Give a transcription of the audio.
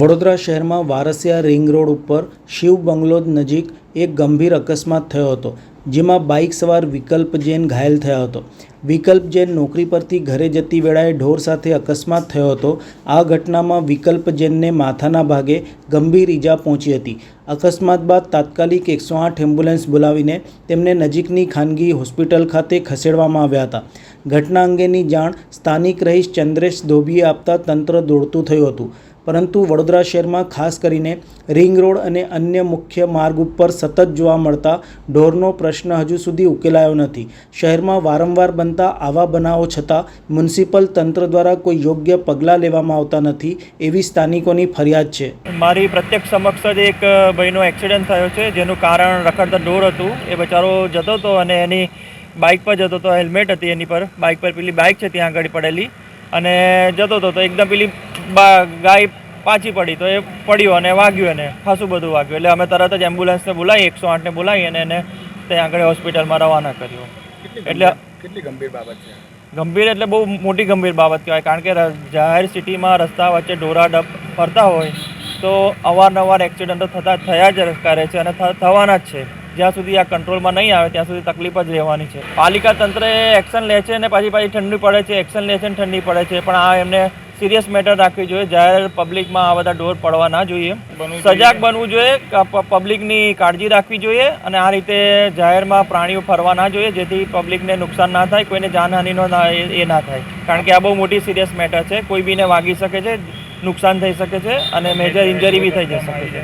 વડોદરા શહેરમાં Varasiya ring road ઉપર શિવ બંગલોદ નજીક એક ગંભીર અકસ્માત થયો હતો, જેમાં બાઇક સવાર વિકલ્પ જૈન ઘાયલ થયો હતો. વિકલ્પ જૈન નોકરી પરથી ઘરે જતી વેળાએ ઢોર સાથે અકસ્માત થયો હતો. આ ઘટનામાં વિકલ્પ જૈનને માથાના ભાગે ગંભીર ઈજા પહોંચી હતી. અકસ્માત બાદ તાત્કાલિક એકસો આઠ એમ્બ્યુલન્સ બોલાવીને તેમને નજીકની ખાનગી હોસ્પિટલ ખાતે ખસેડવામાં આવ્યા હતા. ઘટના અંગેની જાણ સ્થાનિક રહીશ ચંદ્રેશ ધોબીએ આપતા તંત્ર દોડતું થયું હતું. પરંતુ વડોદરા શહેરમાં ખાસ કરીને રિંગ રોડ અને અન્ય મુખ્ય માર્ગ ઉપર સતત જોવા મળતા ઢોરનો પ્રશ્ન હજુ સુધી ઉકેલાયો નથી. શહેરમાં વારંવાર બનતા આવા બનાવો છતાં મ્યુનિસિપલ તંત્ર દ્વારા કોઈ યોગ્ય પગલાં લેવામાં આવતા નથી એવી સ્થાનિકોની ફરિયાદ છે. મારી પ્રત્યક્ષ સમક્ષ જ એક ભાઈનો એક્સિડન્ટ થયો છે, જેનું કારણ રખડતા ઢોર હતું. એ બચારો જતો હતો અને એની બાઇક પર જતો હતો, હેલ્મેટ હતી એની પર. બાઇક પર પેલી બાઇક છે ત્યાં આગળ પડેલી. અને જતો હતો તો એકદમ પેલી ગાય પાછી પડી તો એ પડ્યો અને વાગ્યું એને. ખાસું બધું વાગ્યું. એટલે અમે તરત જ એમ્બ્યુલન્સને બોલાવી એકસો આઠને બોલાવી અને એને ત્યાં આગળ હોસ્પિટલમાં રવાના કર્યો. એટલે કેટલી ગંભીર બાબત છે? ગંભીર એટલે બહુ મોટી ગંભીર બાબત કહેવાય. કારણ કે જાહેર સિટીમાં રસ્તા વચ્ચે ઢોરા ડપ ફરતા હોય તો અવારનવાર એક્સિડન્ટો થતા થયા જ કરે છે અને થવાના જ છે. જ્યાં સુધી આ કંટ્રોલમાં નહીં આવે ત્યાં સુધી તકલીફ જ રહેવાની છે. પાલિકા તંત્રે એક્શન લે છે અને પાછી પાછી ઠંડી પડે છે એક્શન લે છે અને ઠંડી પડે છે પણ આ એમને સિરિયસ મેટર રાખવી જોઈએ. જાહેર પબ્લિકમાં આ બધા ડોર પડવા ના જોઈએ. સજાગ બનવું જોઈએ પબ્લિકની કાળજી રાખવી જોઈએ અને આ રીતે જાહેરમાં પ્રાણીઓ ફરવા ના જોઈએ જેથી પબ્લિકને નુકસાન ના થાય કોઈને જાનહાનિનો એ ના થાય. કારણ કે આ બહુ મોટી સિરિયસ મેટર છે. કોઈ બીને વાગી શકે છે નુકસાન થઈ શકે છે અને મેજર ઇન્જરી બી થઈ જઈ શકે છે